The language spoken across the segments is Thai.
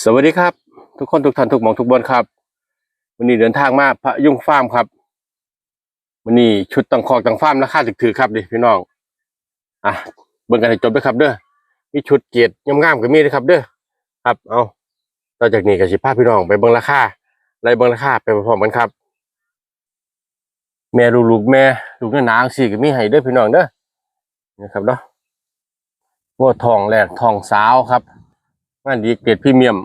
สวัสดีครับ ทุกคนทุกท่านทุกมองทุกบนครับวันนี้เดินทางมาพระยุ่งฟาร์มครับวันนี้ชุดตังคอกตังฟาร์มราคาถึกถือครับดิพี่น้องอะเบิ่งกันให้จบด้วยครับ เด้อมีชุดเกียรติงามๆก็มีด้วยครับ เด้อครับ เอาต่อจากนี้ก็สิพาพี่น้องไปเบิ่งราคาไล่เบิ่งราคาไปพร้อมกันครับ แม่ลูกลูกแม่ลูกเนื้อหนางสี่ก็มีให้เด้อพี่น้องเด้อนะครับเนาะงัวทองแรกทองสาวครับ งานดีเกรดพรีเมียม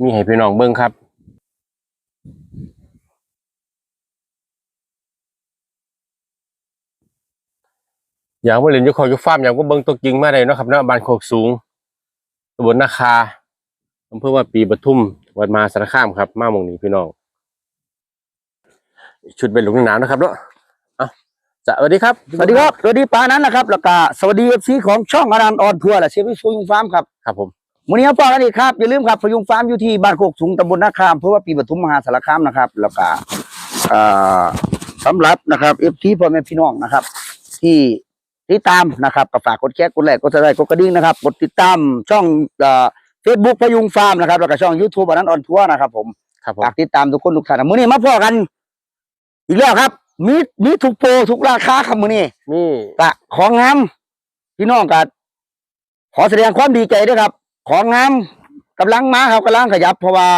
มีให้พี่น้องเบิ่งครับ อยากมาเล่นยุคอยอยุฟ้ามอยากก็เบิ่งตัวจริงมาได้นะครับนะบ้านโคกสูงตำบลนาคาอำเภอว่าปีปทุมวัดมาสารคามครับ มาหมงนี้พี่น้อง ชุดเป็นหลูกหนาวนะครับเนาะ สวัสดีครับ สวัสดีครับ สวัสดีปานั้นนะครับ แล้วก็สวัสดีเอฟซีของช่องอนันต์ออนทัวร์และเชฟวิสุงฟาร์มครับ ครับผมวันนี้ครับพ่อกันอีกครับ อย่าลืมครับพยุงฟาร์มอยู่ที่บ้านโคกสูงตำบลนาคามเพราะว่าปีปทุมมหาสารคามนะครับ แล้วก็เอ่อสำหรับนะครับเอฟซีพ่อแม่พี่น้องนะครับ ที่ติดตามนะครับก็ฝากกดแชร์กดไลค์กดซับสไครต์กดกระดิ่งนะครับ กดติดตามช่องเฟซบุ๊กพยุงฟาร์มนะครับ แล้วก็ช่องยูทูบอนันต์ออนทัวร์นะครับผมครับผมฝากติดตามทุกคนทุกท่านนะมื้อนี้มาพ่อกัน อีกแล้วครับ มีมีทุกโปรทุกราคาครับมื้อนี้นี่ กะของงามพี่น้องกัขอแสดงความดีใจด้วยครับ ของงามกำลังมาครับกำลังขยับ เพราะว่า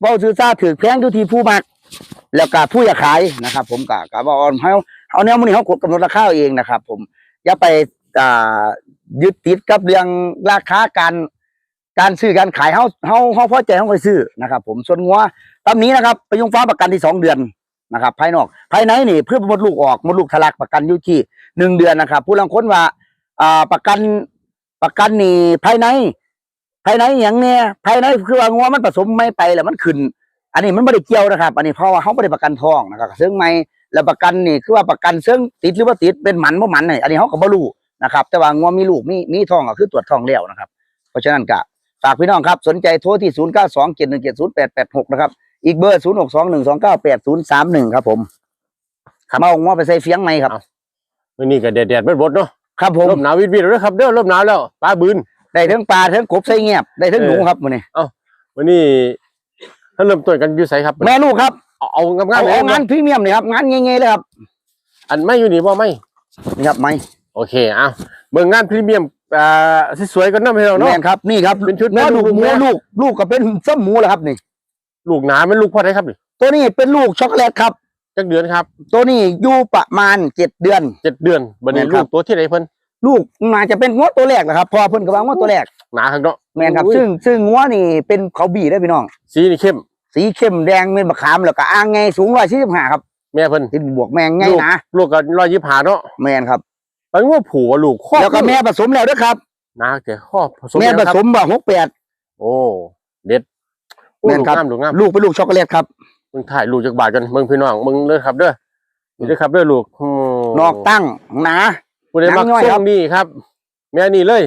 เบ้าซื้อซ่าถือแพงอยู่ที่ผู้มัก แล้วก็ผู้อยากขายนะครับ ผมกะกะว่าเอาเอาเอาแนวมันนี้เขากดกำหนดราคาเอาเองนะครับ ผมอย่าไปอ่ายึดติดกับเรื่องราคาการการซื้อการขายเขาเขาเขาพอใจเขาไปซื้อนะครับ ผมส่วนงัวตามนี้นะครับ ไปยุงฟ้าประกันที่สองเดือน นะครับภายนอก ภายในนี่เพื่อมดลูกออกมดลูกทะลักประกันอยู่ที่หนึ่งเดือนนะครับ ผู้ลังค้นว่าอ่าประกันประกันนี่ภายใน ภายในอย่างเนี้ยภายในคือว่างัวมันผสมไม่ไปแล้วมันขึ้น อันนี้มันไม่ได้เกี่ยวนะครับ อันนี้เพราะว่าเขาไม่ได้ประกันทองนะครับซึ่งไม่แล้วประกันนี่คือว่าประกันซึ่งติดหรือว่าติดเป็นหมันบ่หมันนี่อันนี้เขาก็บ่รู้นะครับ แต่ว่างัวมีลูกมีมีทองก็คือตรวจทองแล้วนะครับ เพราะฉะนั้นก็ฝากพี่น้องครับสนใจโทรที่ศูนย์เก้าสองเจ็ดหนึ่งเจ็ดศูนย์แปดแปดหกนะครับ อีกเบอร์ศูนย์หกสองหนึ่งสองเก้าแปดศูนย์สามหนึ่งครับผมมาเอางัวไปใส่เฟียงไหมครับวันนี้ก็แดดๆเบิดๆเนาะครับผมลมหนาววิดๆแล้วครับเด้อลมหนาวแล้วปลาบืนได้ทั้งปลาทั้งกบใส่เงียบได้ทั้งหนูครับมื้อนี้วันนี้ถ้าเริ่มต้นกันอยู่ไสครับ แม่ลูกครับ เอาเอางามเอาๆเลยเอางานพรีเมียมเลยครับงานเงี้ยๆเลยครับ อันไม่อยู่นี่บ่ไม่นี่ครับไหมโอเคเอาเบิ่งงานพรีเมียมอ่าสวยๆกันเนาะพี่น้องเนาะแม่นครับนี่ครับเป็นชุดแม่ลูกแม่หมูลูกลูกลูกก็เป็นส้มหมูแหละครับนี่ ลูกหนาเป็นลูกพ่อได้ครับนี่ตัวนี้เป็นลูกช็อกโกแลตครับ จักเดือนครับตัวนี้อยู่ประมาณเจ็ดเดือน เจ็ดเดือนบัดนี้แม่นครัลูบกตัวที่ไหนเพิ่นลูกมาจะเป็นงัวตัวแรกนะครับพอเพิ่นก็ว่างัวตัวแรกหนาครับเนาะแม่นครับอุ้ยซึ่งซึ่งงัวนี่เป็นเขาบีได้อพี่น้อง สีนี่เข้ม สีเข้มแดงเป็นมะขามแล้วก็อ่างไงสูงร้อยสี่สิบห้าครับแม่เพิ่นที่บวกแมงไงลูกนะลูกก็ร้อยยี่สิบห้าเนาะแม่นครับอันนี้ว่าผัวลูกข้อแล้วก็แม่ผสมแล้วด้วยครับหนาแต่ข้อผสมแม่ยังผครับสมบ่หกแปดโอ้เด็ดโอ้ แม่นลูกครับงามลูกงามลูกเป็นลูกช็อกโกแลตครับมึงถ่ายลูกจากบาทกันมึงพี่น้องมึงเด้อครับ เด้อนี่เด้อครับเด้อลูกอืมนอกตั้งหนาผู้ใดมักหนังย่อยส่ครังบนี่ครับ แม่นี่เลย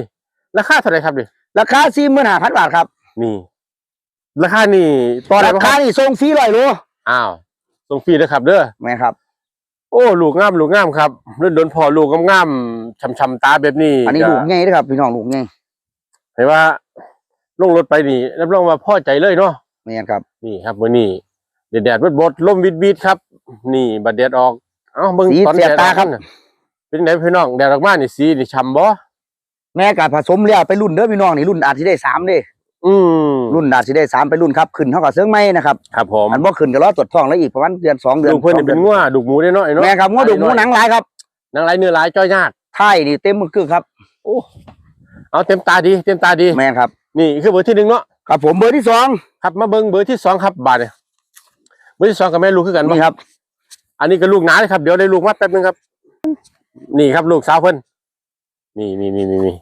ราคาเท่าไหร่ครับดิราคาสี่หมื่นห้าพันบาทครับ นี่ ราคานี่ต่อได้ราบ่คคารับนี่ส่งฟรีร้อยโลอ้าวส่งฟรีเด้อครับ เด้อแม่ครับ โอ้ลูกงามลูกงามครับเลื่อนโดนพอลูกงามๆช้ำๆตาแบบนี้ อันนี้ก็ลูกไงนะครับพี่น้องลูกไงเห็นว่าลงรถไปนี่รับรองว่าพอใจเลยเนาะ แม่นครับนี่ครับมื้อนี้แดดแดดบดๆลมวิดๆครับ นี่บัดแดดออก เอ้าเบิ่งสีตอนเสีแดยดตาออกครับน่ะเป็นไงพี่น้องแดดออกมานี่สีนี่ช้ำบ่แม่กับผสมแล้วไปรุ่นเด้อพี่น้องนี่รุ่นอาจจะได้สามเด้อืมรุ่นอาจจะได้สามไปรุ่นครับขึ้นเท่ากับเสื้อไหมนะครับครับผมอันบ่ขึ้นก็รอตรวจท้องแล้วอีกประมาณเดือนสองเดือนลูกเพิ่นนี่เป็นงัวดุกหมูได้เนาะไอ้เนาะแม่ครับงัวดุหมูหนังหลายครับหนังหลายเนื้อหลายจ้อยยากไทยนี่เต็มมือคือครับโอ้เอาเต็มตาดี เต็มตาดีแม่ครับ นี่คือเบอร์ที่หนึ่งเนาะ ครับผมเบอร์ที่สองครับมาเบิ่งเบอร์ที่สองครับบาทเนี่ยเบอร์ที่สองกับแม่ลูกคือกันบ่นี่ครับ อันนี้ก็ลูกหนาเลยครับเดี๋ยวได้ลูกมาแป๊บนึงครับ นี่ครับลูกสาวเพิ่นนี่นี่นี่นี่นี่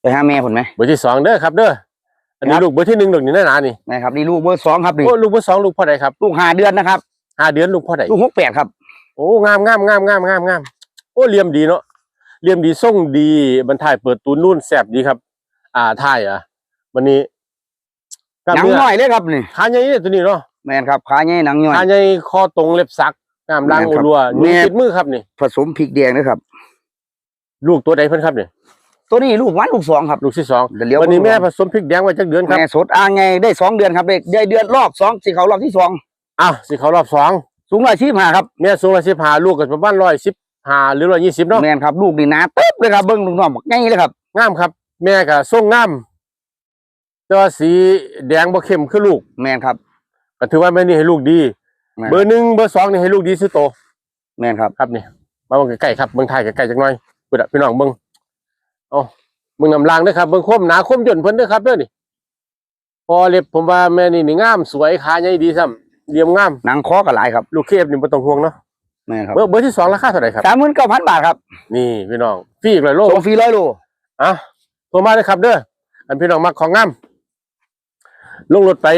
ไปหาแม่ผมไหมเบอร์ที่สองเด้อครับเด้ออันนี้ครับลูกเบอร์ที่หนึ่งดอกนี่หนาๆนี่นะครับนี่ลูกเบอร์สองครับนี่โอ้ลูกเบอร์สองลูกพ่อใดครับลูกห้าเดือนนะครับห้าเดือนลูกพ่อใดลูกหกแปดครับโอ้งามงามงามงามงามงามโอ้เหลี่ยมดีเนาะเหลี่ยมดีส่งดีบรรทายเปิดตูนนู่นแสบดีครับ อ่าถ่ายอะวันนี้กล้าม หนังเนื้อน้อยเลยครับนี่ขาใหญ่เนี่ยตัวนี้เนาะแม่นครับขาใหญ่หนังย่อยขาใหญ่คอตรงเล็บสักงามล่างแม่นครับรัวแม่นี่ติดมือครับนี่ผสมพริกแดงนะครับ ลูกตัวใดเพิ่นครับนี่ตัวนี้ลูกวันลูกสองครับลูกที่สองเดี๋ยวเลี้ยววันนี้แม่ผสมพริกแดงไว้จักเดือนครับแม่สดอ่างไงได้สองเดือนครับได้ได้เดือนรอบสองสี่เขารอบที่สองอ้าวสิเขารอบสองสูงร้อยชีพห้าครับแม่สูงร้อยสิบห้าลูกก็ประมาณร้อยสิบห้าหรือร้อยยี่สิบเนาะแม่นครับลูกนี่หนาเต๊บเลยครับเบิ้งลูกน้องบอกง่ายเลยครับงามครับ แม่ก็ทรงงาม แต่ว่าสีแดงบ่เข้มคือลูกแม่นครับก็ถือว่าแม่นี่ให้ลูกดี แม่นเบอร์หนึ่งเบอร์สองนี่ให้ลูกดีสุดโตแม่นครับครับนี่มาเบิ่งใกล้ๆครับเบิ่งถ่ายใกล้ๆจักหน่อยเปิดอะพี่น้องเบิ่งเอ๋อเบิ่งน้ำลางเด้อครับเบิ่งคมหนาคมย่นเพิ่นเด้อครับเด้อนี่พอเล็บผมว่าแม่นี่นี่งามสวยขาใหญ่ดีซ้ำเหลี่ยมงาม หนังคอกับหลายครับลูกเคฟนี่บ่ต้องห่วงเนาะแม่นครับเบอร์เบอร์ที่สองราคาเท่าไหร่ครับ สามหมื่นเก้าพันบาทครับนี่พี่น้องฟรีอีกเลยโลส่งฟรีร้อยโล อะโทรมาเลยครับเด้ออันพี่น้องมักของงาม ลงรถไป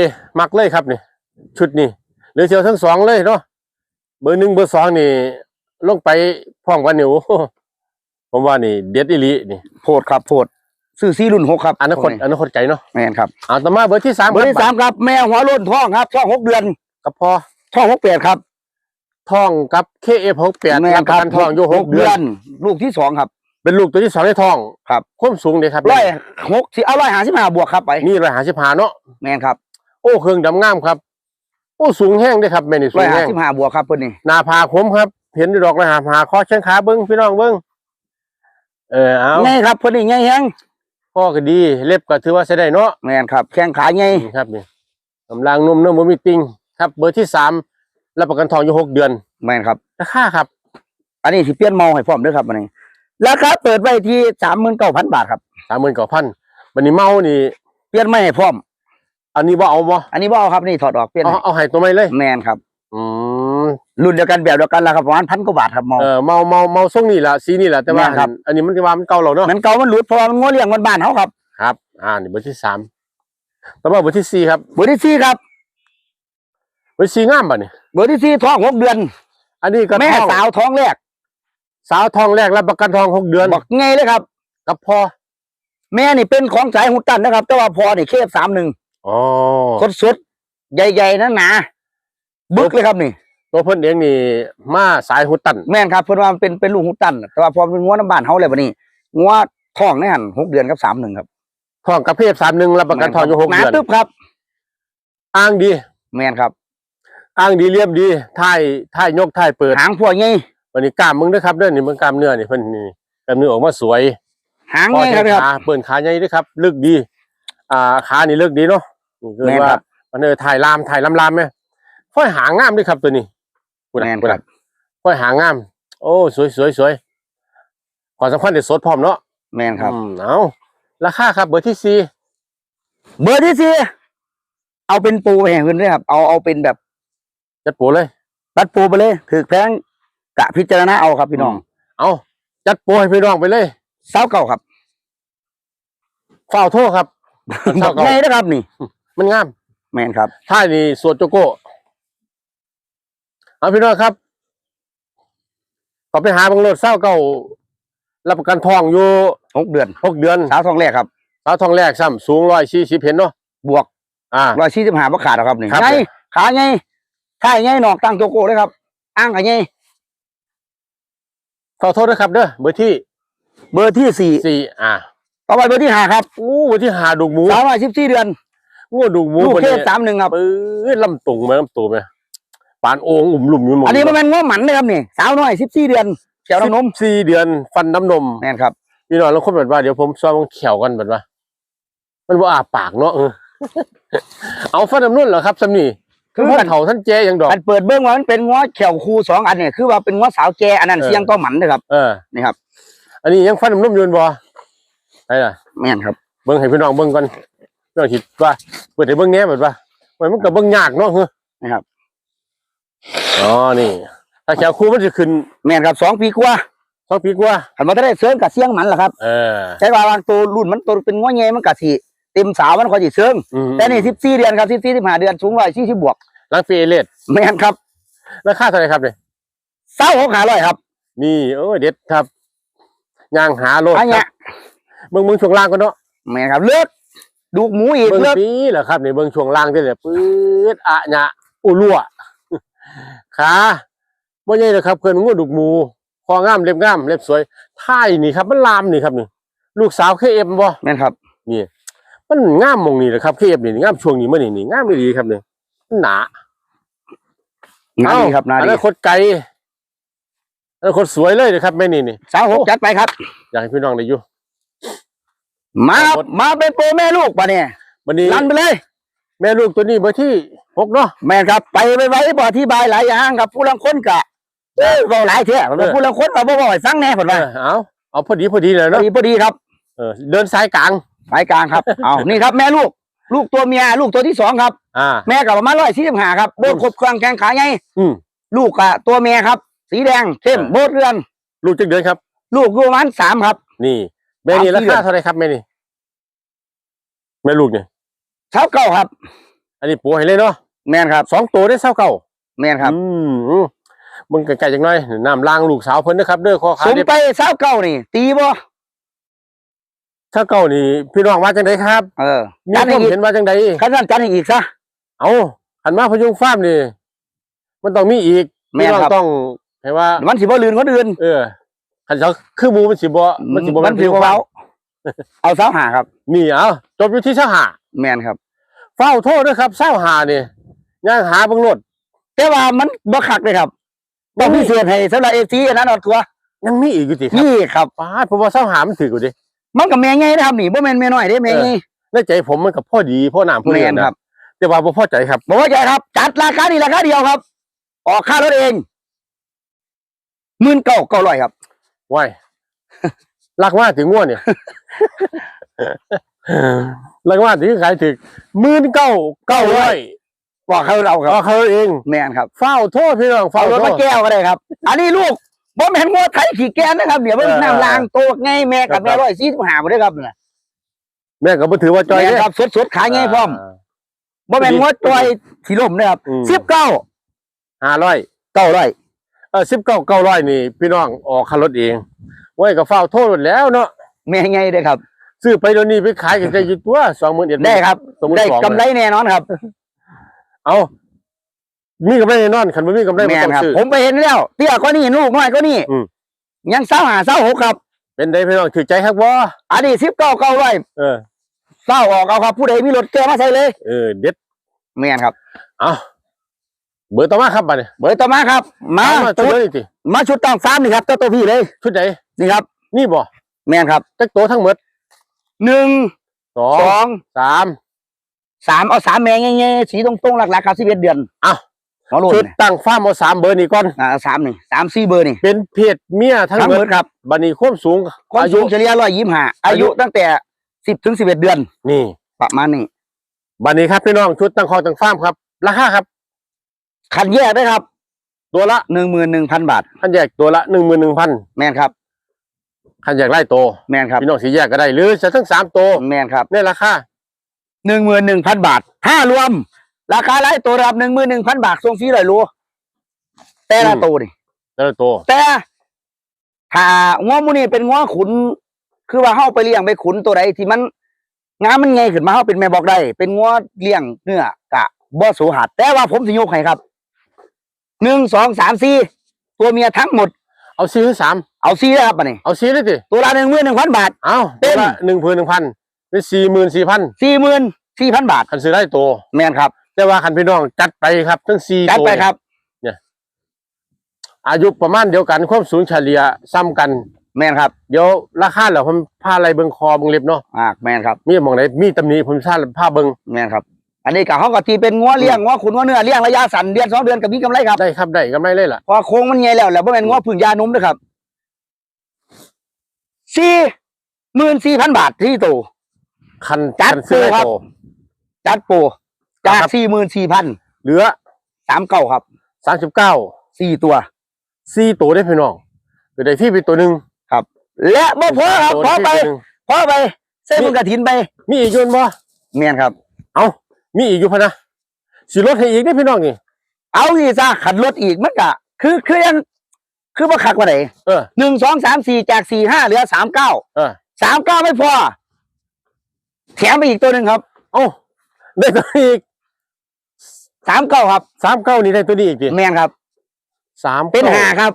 มักเลยครับนี่ชุดนี่หรือเชียวทั้งสองเลยเนาะเบอร์หนึ่งเบอร์สองนี่ลงไปพร้อมกันนี่โอ้โหผมว่านี่เด็ดอีหลีนี่โพดครับโพดซื้อซีรุ่นหกครับอนาคตอนาคตไกลเนาะแม่นครับเอาต่อมาเบอร์ที่สามเบอร์ที่สามครับแม่หัวโล้นท้องครับท้องหกเดือนกับพอท้องหกแปดครับทองกับเคเอฟหกแปดแม่รับนปคระรับกันทองอยู่หกเดือน ลูกที่สองครับ เป็นลูกตัวที่สองในทองครับ ความสูงเลยครับร้อยหกสิเอาร้อยห้าสิบห้าบวกครับไปนี่ร้อยหาสิบหาเนาะแม่นครับโอ้เครื่องดำงามครับ โอ้สูงแห้งเด้อครับแม่นี่สูร้อยงห้าแห้งสิบห้าบวกครับเพิ่นนี่หน้าผากผมครับ เห็นดอกเลยหาผาคอเชิงขาเบิ้งพี่น้องเบิ้งเออเอาไงครับเพิ่นนี่ไงแฮงพ่อก็ดีเล็บก็ถือว่าใช้ได้เนาะแม่นครับ แข้งขาไงนี่ครับนี่กำลังนุ่มเนื้อบ่มีติงครับ เบอร์ที่สามรับประกันทองอยู่หกเดือนแม่นครับราคาครับ อันนี้สิเปลี่ยนเมาให้พร้อมเด้วยครับอันนี้ ราคาเปิดไว้ที่สามหมื่นเก้าพันบาทครับสามหมื่นกว่าพันวันนี้เมานี่ เปลี่ยนไม่ให้พร้อม อันนี้ว่าเอาบ่อันนี้บ่เอาครับนี่ถอดออกเปลี่ยนเอาให้เอาให้ตัวไม่เลยแม่นครับ อืมรุ่นเดียวกันแบบเดียวกันราคาประมาณพันกว่าบาทครับเมาเออเมาเมาเมาทรงนี่แหละสีนี่แหละแต่ว่าแม่นครับอันนี้มันจะว่ามันเก่าเราเนาะมันเก่ามันหลุดเพราะว่ามันงัวเลี้ยงมันบ้านเขาครับครับ อ่านี่เบอร์ที่สามต่อมาเบอร์ที่สี่ครับเบอร์ที่สี่ครับเบอร์สี่งามป่ะนี่เบอร์ที่สี่ท้องหกเดือน อันนี้ก็แม่ทองสาวท้องแรก สาวทองแรกรับประกันทองหกเดือนบอกไงเลยครับ กับพ่อแม่นี่เป็นของสายหุดตันนะครับ แต่ว่าพอนี่เคฟสามหนึ่งอ๋อสดสดๆใหญ่ๆนะหนาบึกเลยครับนี่ ตัวเพิ่นเองนี่มาสายหุดตัน แม่นครับ เพิ่นว่ามันเป็นเป็นลูกหุดตัน แต่ว่าพอเป็นงัวน้ำบ้านเขาเลยบัดนี้งัวท้องในหันหกเดือนกับสามหนึ่งครับทองกับเพศสามหนึ่งรับประกันทองอยู่หกหนาเดือนตึ๊บครับ อ้างดี แม่นครับ อ้างดีเรียบดีท่ายท่ายยกท่ายเปิดหางพวกไง วันนี้กล้ามมึงเด้อครับเด้อนี่มึงกล้ามเนื้อนี่เพิ่นนี่กล้ามเนื้อออกมาสวยหางพอไงแขครับนครับขาเปิ้นขาใหญ่เด้วยครับ ลึกดี อ่าขานี่ลึกดีเนาะนี่คือแม่นว่าครับมันเออถ่ายลามถ่ายลำลามไหมค่อยหางามด้วยครับตัวนี้พูดแม่นะนพูดครันะบค่อยหางาม โอ้สวยสวยสวยขอสำคัญเด็ดสดพร้อมเนาะแม่นครับอืมเอาราคาครับ เบอร์ที่สี่เบอร์ที่สี่เอาเป็นปูไปแห่งอื่นด้วยครับ เอาเอาเป็นแบบจัดโปรเลยรัดปูไปเลยถือแพง กะพิจารณาเอาครับพี่น้อง เอาจัดโปรให้พี่น้องไปเลยเสาเก่าครับเฝ้าโทษครับมันบอเท่ากกับไงนะครับนี่ มันงาม แม่นครับท่ายนี่สวดโจโก้เอาพี่น้องครับก็ไปหาบังรถเศร้าเก่ารับประกันทองอยู่หกเดือนหกเดือนสาวทองแรกครับสาวทองแรกซ้ำสูงร้อยสี่สิบเห็นเนาะบวกอ่าร้อยสี่สิบห้าบ่ขาดหรอกครับนี่ครับไงขาไงท่ายไงนอกตั้งโจโก้เลยครับอ้างไง ขอโทษนะครับเด้อเบอร์ที่เบอร์ที่สี่สี่อ่าต่อไปเบอร์ที่ห้าครับอู้เบอร์ที่หาดุกหมูสาวร้อยสิบสี่เดือนงูดุกหมูลูกวันเทนี้พสามหนึ่งครับปื้ดลำตุงไหมลำตุงไหมปานโอ่งอุ่มหลุ่มอยู่หมดอันนี้มันเป็นง้อหมันนะครับนี่สาวน้อยสิบสี่เดือนเขียวน้ำนมสี่เดือนฟันน้ำนมแม่นครับพี่น้องเราคนแบบว่าเดี๋ยวผมซ้อมมันเขียวกันแบบว่า มันว่าอาปากเนาะเออเอาฟันน้ำนุ่นเหรอครับสำนี่ คือพ่อมันเฒ่าท่านเจยังดอก มันเปิดเบื้องว่ามันเป็นง้อเขียวคูสองอันเนี่ยคือว่าเป็นง้อสาวแกอันนั้นเออเสียงต่อหมันนะครับเออนี่ครับ อันนี้ยังฟันน้ำนุ่มอยืนบ่ไอ้ล่ะแม่นครับ เบิ่งให้พี่น้องเบิ่งก่อนพี่น้องคิดว่าเปิดให้เบิ่งแหน่แบบว่ามันมันก็เบิ่งยากเนาะเฮ้อนะครับอ๋อนี่ ถ้าแขวคู่มันจะขึ้น แม่นครับสองปีกว่าสองปีกว่าขันมาได้เสริมกับเสียงหมันแหละครับ เออใช้ว่าบางตัวรุ่นมันตัวเป็นง้อแงมันกะสิ เต็มสาวมันคอยสิเสริมอืม แต่นี่สิบสี่เดือนครับสิบสี่สิบห้าเดือนสูงร้อยสี่สิบบวกลังฟีเอเลดแม่นครับราคาเท่าไหร่ครับเนี่ยเศร้าหกหาร้อยครับนี่โอ้ยเด็ดครับย่างหาโลดอันคเนี้รัยบเบิ่งเบิ่งช่วงล่างก่อนเนาะแม่นครับเลือดดูกหมูอีกเบิ่งเลือดปีเหรอครับนี่เบิ่งช่วงล่างเด้อเนี่ยปื๊ดอะหยะอุลัวขาบ่ใหญ่เลยครับเพิ่นงูดุกหมูคองามเล็บงามเล็บสวยท้ายนี่ครับ มันลามนี่ครับนี่ลูกสาวเคเอฟบ่ แม่นครับ นี่ มันงามหมองนี่แหละครับเคเอฟนี่งามช่วงนี้มื้อนี่นี่งามดีๆครับนี่มันหนานาดีครับนาอดีนาคตไกลอนาคตสวยเลยนะครับแม่นี่นี่สาวหกจัดไปครับ อยากให้พี่น้องได้อยู่มาครับครับมาเป็นโปรแม่ลูกปะเนี่ยวันนี้รันไปเลย แม่ลูกตัวนี้เบอร์ที่หกเนาะแม่นครับ ไปไปไว้บอที่บายหลายอย่างครับผู้ลังคนกะเอ้ยเว้าหลายเท่าเออผู้ลังคนมาบ่บ่ให้ฟังแน่ผลเอว่าอเอาเอาพอดีพอดีเลยพอเนาะดีพอดีครับเออเดินสายกลาง สายกลางครับ เอานี่ครับแม่ลูก ลูกตัวเมียลูกตัวที่สองครับ อ่า แม่กับประมาณร้อยสี่สิบห้าครับโบดครบเครื่องแข้งขาไงอืมลูกกะตัวเมียครับ สีแดงเข้มเออโบดเรือน ลูกจักเดือนครับ ลูกอยู่ประมาณสามครับ นี่แม่นี่สารามสี่เดืคาอนเท่าไหรครับแม่นี่แม่ลูกเนี่ยเช้าเก้าครับ อันนี้ปูให้เลยเนาะแม่นครับ สองตัวได้เท่าเก่าแม่นครับ อืมอืมมึงไกลๆจังน้อยน้ำล้างลูกสาวเพิ่นนะครับเด้อข้อขาสมเด็บไปเช้าเก้านี่ ตีบ่ เท่าเก่านี่พี่น้องว่าจังไดครับเออมีจัดคให้วามอีกเห็นว่าจังไดขั้นนั้นจัดให้อีกซะเอาหันมาพยุงฟาร์มนี่ มันต้องมีอีกแม่พี่นน้องครับต้องให้ว่ามันสิบ่ลืนคนอื่นเออขันเขาคือหมูมันสิบ่มันสิบ่มัมันนสิสิบ่บ่เว้าเอาเช้าหาครับนี่เอาจบอยู่ที่เช้าหาแม่นครับเฝ้าโทษด้วยครับเช้าหานี่ย่างหาเบิ่งรถแต่ว่ามันบ่คักเลยครับต้องพิเศษให้สำหรับ FC อันนั้นเอาตัวยังมีอีกอยู่ติครับนี่ครับป้าดผมว่าเช้าหามันถือกว่าดิ มันก็แม่ใหญ่นะครับนี่บ่แม่นแม่น้อยเด้แม่ใหญ่ในใจผมมันกับพ่อดีพ่อน้ำพ่อแม่เรียนนนะครับแต่ว่าบ่พอใจครับบอกว่าใจครับ จัดราคานี่ราคาเดียวครับ ออกค่ารถเองหมื่นเก้าเก้าร้อยครับว้ายลักว่าถึงง่วเนี่ยลักว่าถึงขายถึงหมื่นเก้าเก้าร้อยบอกเขาเราครับเอาเขาเองแม่นครับเฝ้าโทษพี่น้องเอาเฝ้ารถโทมาษแก้วก็ได้ครับ อันนี้ลูก บ่แม่นงัวไทยขี่แกนนะครับเดี๋ยวมันเออน้ำลางโตกไงแม่กับครับแม่ร้อยสี่สิบห้าบ่ได้ครับน่ะแม่ก็บ่ถือว่าจอยแม่เนี่ยครับสดๆขายไงพร้อมบ่แม่นงัวจอยขี่ลมนะครับอืมสิบเก้าห้าร้อยเก้าร้อยเออสิบเก้าเก้าร้อยนี่ พี่น้องออกค่ารถเองไว้ก็เฝ้าโทษหมดแล้วเนาะแม่ไงเด้อครับซื้อไปเดี๋ยวนี้ไปขายกันได้อยี่ตัวสองหมื่นเอ็ดได้ครับสมมติได้สองกำไรแน่นอนครับ เอา มีกำไรแน่นอนคันบ่มีกำไรบ่แม่ต้อนงครับ ซื้อ ผมไปเห็นแล้ว เตี้ยก็นี่ลูกน้อยก็นี่อืม ยังเศร้าหาเศร้าหกครับ เป็นได้พี่น้องถือใจครับบ่อันนี้สิบเก้าเก้าร้อยเออเศร้าออกเอาครับ ผู้ใดมีรถแกมาใส่เลยเออเด็ดแม่นครับ เอาเบอร์ต่อมาครับบัดนี้เบอร์ต่อมาครับ มามาชุชุดดนี้ติมาชุดตั้งสามนี่ครับเจ้าตัวพี่เลยชุดไหนนี่ครับ นี่บ่แม่นครับจักโตวทั้งหมดหนึ่งสอสงองสามสามเอาสามแม่งเงี้ยๆสีตรงๆหลักๆครับสิบเอ็ดเดือนอ้าว หมอรุ่นชุดเนี่ยตั้งฟาร์มเอาสามเบอร์นี่ก่อน อ่าเอาสามหนึ่งสามสี่เบอร์นี่ เป็นเพศเมียทั้งทั้งหมหมดดครับ บัดนี้ความสูงความอาสูยุงเฉลี่ยร้อยยี่สิบห้าอายุอายุตั้งแต่สิบถึงสิบเอ็ดเดือน นี่ ประมาณนี้บัดนี้ครับพี่น้องชุดตั้งคอตั้งฟาร์มครับ ราคาครับ คันแยกได้ครับตัวละหนึ่งหมื่นหนึ่งพันบาทคันแยกตัวละหนึ่งหมื่นหนึ่งพันแม่นครับคันแยกไล่ตัวแม่นครับพี่น้องสีแยกก็ได้หรือจะทั้งสามตัวแม่นครับในราคาหนึ่งหมื่นหนึ่งพันบาทถ้ารวม ราคาไล่ตัวรับหนึ่งหมื่นหนึ่งพันบาทส่งฟรีเลยรู้แต่ละอืมตัวนี่แต่ละตัวแต่ถ้าง้อมูนี่เป็นง้อขุน คือว่าเฮาไปเลี้ยงไปขุนตัวใดที่มันงามมันไงขึ้นมาเฮาเป็นแม่บอกได้ เป็นง้อเลี้ยงเนื้อกะบ่สูหัดแต่ว่าผมสิยกให้ครับหนึ่งสองสามสี่ตัวเมียทั้งหมด เอาสี่หรือสามเอาสี่แล้วครับอันนี้เอาสี่เลยสิตัวละหนึ่งหมื่นหนึ่งพันบาทเอาเต็ตัวมละหนึ่งพันหนึ่งพันเป็นสี่หมื่นสี่พันสี่หมื่นสี่พันบาทคันซื้อได้ตัวแม่นครับ แต่ว่าคันพี่น้องจัดไปครับทั้งสี่จัดตัวไปครับอายุประมาณเดียวกันความสูงเฉลี่ยซ้ำกัน แม่นครับ เดี๋ยวราคาเหล่าผมผ้าอะไรเบิงคอเบิงเล็บเนาะอ่าแม่นครับมีหมองไหนมีตำหนิผมทราบผ้าเบิงแม่นครับ อันนี้กับเขาก็ตีเป็นง้อเลี้ยงง้อขุนง้อเนื้อเลี้ยงระยะสั้นเดือนสองเดือนกับมีกำไรครับได้ครับได้กำไรเลยล่ะพอโค้งมันใหญ่แล้วแล้วบ่แม่นง้อพึ่งยานุ่มด้วยครับสี่หมื่นสี่พันบาทที่ตัวคันจัดคันซื้อได้ครับโตจัดโปร จากครับสี่หมื่นสี่พันเหลือสามเก้าครับสามสิบเก้าสี่ตัวสี่ตัวได้พี่น้องเดี๋ยวได้พี่ไปตัวหนึ่งและบ่พอครับตัวพอไปพี่ตัวหนึ่งพอไปเส้นมึงกระถินไป มีอีกอยืนบ่แม่นครับ เอามีอีกอยู่พะนะสิลดให้อีกได้พี่น้องนี่เอาสิซะขัดรถอีกมันก็คือคือยังคือบ่คักว่าไหนเออหนึ่งสองสามสี่จากสี่ห้าเหลือสามเก้าเออสามเก้าไม่พอ แถมไปอีกตัวหนึ่งครับเอ้าได้ตัวนี้อีก สามเก้าครับสามเก้านี่ได้ตัวนี้อีกดิแมนครับสามเป็นก้หาครับ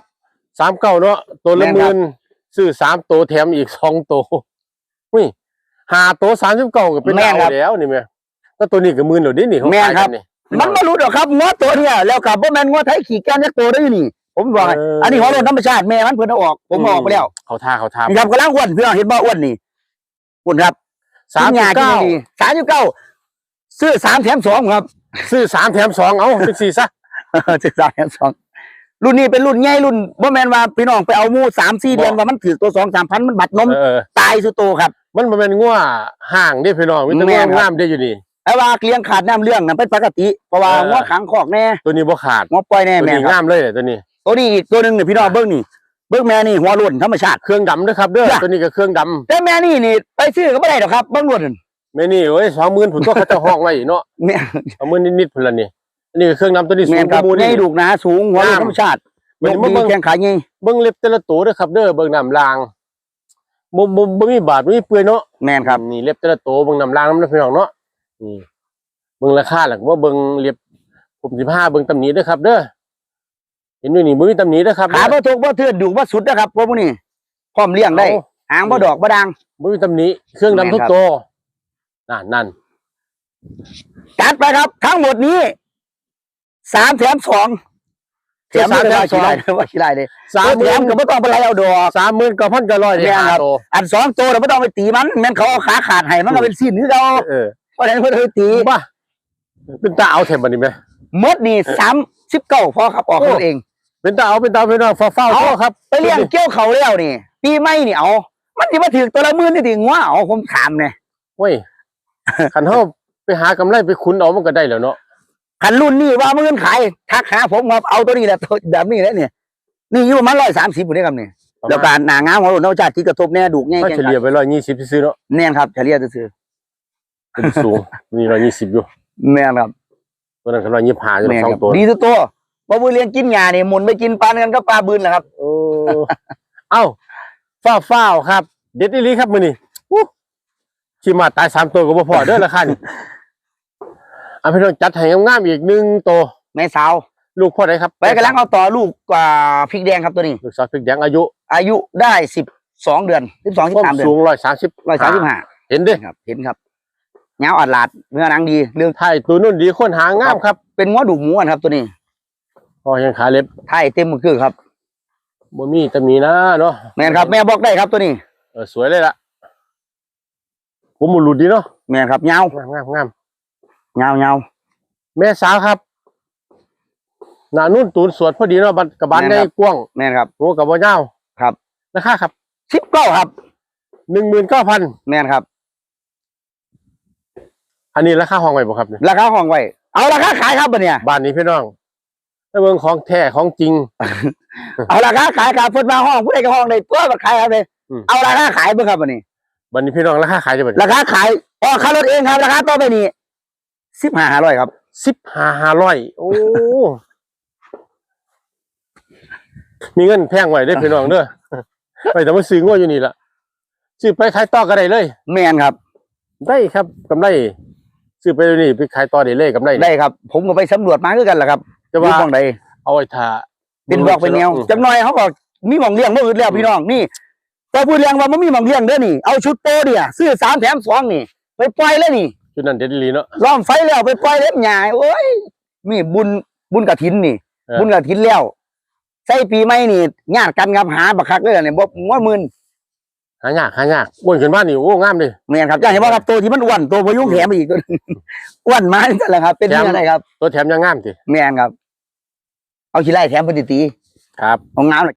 สามเก้าเนาะตัวละแม่นหครับมื่นซื้อสามตัวแถมอีกสองตัวหาตัวสามสิบเก้าก็เป็นแม่ดานวครับแล้วนี่แม่แล้วตัวนี้ก็หมื่นเดี๋ยวนี้นี่เขาแม่นขายครักับนนี่มันไม่รู้หรอกครับงวตัวเนี่ยแล้วกับบ่แม่นงวไทยขี่แกนยักษ์ตัวได้นี่ ผมบอกให้เอออัอันนี้หัวโลนธรรมชาติแม่มันเพิ่นเอาออก ผมเอาออกไปแล้วเขาท่าเขาท่านี่ครับกำลังอ้วนพี่น้องเห็นบ่อ้วนนี่อ้วนครับสามสิบเก้าสามสิบเก้าซื้อสามแถมสองครับ ซื้อสามแถมสองเอาเป็นสี่ซะซื้อสามแถมสองรุ่นนี้เป็นรุ่นใหญ่รุ่นบ่แม่นว่าพี่น้องไปเอาหมูสามสี่เดือนว่ามันถือตัวสองสามพันมันบัดนมเออ ตายสุดโตครับ มันบ่แมันเป็นง่วห่างเด้พี่น้องมันจะแม่ง่วนครับงามได้อยู่นี่ แต่ว่าเลี้ยงขาดน้ำเรื่องนั้นเป็นปกติ เพราะว่าเออ งัวขังคอกแน่ตัวนี้บ่ขาดงัวปล่อยแน่ตัวแม่นี้ครับงามเลยตัวนี้ ตัวนี้อีกตัวหนึ่งเนี่ยพี่น้องเบิ้งนี่เบิ้งแม่นี่หัวรุ่นธรรมชาติ เครื่องดำด้วยครับเด้อจ้ะ ตัวนี้ก็เครื่องดำแต่แม่นี่นี่ไปซื้อก็ไม่ได้หรอกครับเบิ้งรุ่นนั่น แม่นี่โอ้ยสองหมื่นผมก็เขาจะห้องไว้เนาะแม่สองหมื่นนิดๆพุ่นละนี่อันนี้ก็เครื่องดำตัวนี้สูแม่งคกรัว่าบหมูใหนี่ญ่ดุกหนาสูงหัวรุ่นธรรมชาติมันยจะกมาดีเบิ่งแข้งขาใหญ่เบิ่งเล็บแต่ละตัวเด้อครับ เด้อเบิ่งน้ำลางบ่บ่บ่มีบาดบ่มีเปื่อยเนาะแม่นครับนี่เล็บแต่ละตัวเบิ่งน้ำลางน้ำเด้อพี่น้องเนาะนี่เบิ่งราคาหลักว่าเบิ่งเล็บผมสิพาเบิ่งตำหนิเด้อครับ เด้อเห็นอยู่นี่บ่มีตำหนิเด้อครับขาเด้อบ่ถูกบ่เทือนดุบ่สุดนะครับพวกนี้พร้อมเลี้ยงได้ เอา หางบ่ดอกบ่ดัง บ่มีตำหนิเครื่องดำทุกแม่นครับตัว นั่นนั่นจัดไปครับ ทั้งหมดนี้สามแถมสองแถมไม่ได้ว่าขี้ไรว่าขี้ไรเลยสามตัวแถมก็ไม่ต้องไปไล่เอาดอกสามหมื่นเก้าพันเก้าร้อยแม่นครับอันสองตัวเราไม่ต้องไปตีมันแม่นเขาเอาขาขาดให้มันก็เป็นสิ้นคือเขาเออเพราะฉะนั้นเพื่อนไปตีบ้าเป็นตาเอาแถมบันนี้ไหมหมดนี่สามสิบเก้าพอครับออกโอ้กันเอง เป็นตาเอาเป็นตาเป็นตาฟ้าฟ้าเอาเฝ้าครับ ไปเลี้ยงเกี้ยวเขาแล้วนี่ปีไม่นี่เอามันจะมาถึงตัวละหมื่นนี่ถึงว่าเอาผมถามเนี่ยเว้ย ขันเฮาไปหากำไรไปคุณเอามันก็ได้แล้วเนาะคันรุ่นนี่ว่ามื่นขายทักหาผมครับเอาตัวนี้แหละตัวแบบนี้แหละเนี่ยนี่อยู่ประมันร้อยสามสิบอยู่ด้วยครับเนี่ยแล้วการหนางามของรุ่นนอกจากที่กระทบแน่ดุกแน่ถ้าแก่เฉลี่ยไปร้อยยี่สิบซื้อเนาะแน่นครับเฉลี่ยซื้อเป็นสูงมีร้อยยี่สิบอยู่ๆแน่นครับ ตัวนั้นก็ร้อยยี่สิบห้าอยู่แม่นสอคงรับตัวดีทุกตัวพอมือเลี้ยงกินหญ้าเนี่ยหมุนไปกินปลากันก็ปลาบืนแหละครับ โอ้เอ้าฟ้าฟ้าวครับ เด็ดอีหลีครับมื้อนี้อู้ ขี่มาตายสามตัวก็บ่พอเด้อราคานี่อะพี่น้องจัดให้งามๆอีกหนึ่งตัวแม่สาวลูกพ่อใดครับไปกำลังเอาต่อลูกกว่าพริกแดงครับตัวนี้ลูกสาวพริกแดงอายุ อายุได้สิบสองเดือนสิบสองสิคบวาสามมเดือนสูงร้อยสามสิบร้อยสามสิบห้าเห็นเด้ครับ เห็นครับเงาอัดหลาดเนื้อหนังดีเรื่องไทยตัวนุ่นดีคนหางามครับ เป็นงัวดุหมูอะครับตัวนี้พอยังขาเล็บไทยเต็มมือคือครับบ่มีตำหนินะเนาะแม่นครับ แม่บอกได้ครับตัวนี้เออสวยเลยล่ะ ผมหมุนหลุดดีเนาะแม่นครับเงางามงามงามเงาเงาแม่สาวครับหน้านุ่นตูนสวดพอดีเนาะบัดกระบาลแม่นได้ครับกว้างแม่นครับหัวกับบ่ยาวครับราคาครับสิบเก้าครับหนึ่งหมื่นเก้าพันแม่นครับ อันนี้ราคาห้องไว้บ่ครับเนี่ยราคาห้องไว้เอาราคาขายครับบัดเนี่ยบ้านนี้พี่น้องถ้าเบิ่งของแท้ของจริง เอาราคาขายครับเพิ่นมาห้องผู้ใดก็ห้องได้ตัวมาขายครับเลยอืมเอาราคาขายเบิ่งครับบัดนี้ บ้านนี้พี่น้องราคาขายจะเป็นราคาขายออกค่ารถเองครับราคาต่อไปนี้สิบห้าห้าร้อยครับสิบห้าห้าร้อยโอ้มีเงินแพงไว้ได้อพี่น้องเด้อไปแต่มาซื้องัวอยู่นี่ล่ะซื้อไปขายต่อก็ได้เลย แม่นครับ ได้ครับกำไรซื้อไปเดี๋ยวนี่ไปขายต่อได้เลยกำไรได้ครับ ผมก็ไปสำรวจมาคือกันแหละครับ จะอยู่ว่าห้องใดเอาไว้ทาเป็นบอกเป็นแนวจังหน่อยเขาก็มีหมองเลี้ยงบ่อื่นแล้วพี่น้องนี่ แต่พูดเลี้ยงว่ามันมีหมองเลี้ยงเด้อนี่เอาชุดโตเดียซื้อสามแถมสองนี่ ไปปล่อยเลยนี่ชุดนั้นเด็ดดีเนาะ ล้อมไฟแล้วไปปล่อยเล็บหญ้าโอ้ยมีบุญบุญกฐินนี่ เออ บุญกฐินแล้วใส่ปีใหม่นี่ญาติกันกับหาบักคักเลยเนี่ยบ่งัวหมื่นหายากหายากอ้วนขึ้นบ้านนี่โอ้งามเลยแม่นครับอยากเห็นว่าครับตัวที่มันอ้วนตัวพยุงแถมอีกตัวหนึ่งอ้วนมาจังแหละครับ เป็นแถมเนื้ออะไรครับ ตัวแถมยังงามสิ แม่นครับ เอาขี้ไล่แถมเพิ่นสิตีครับเอางามเลย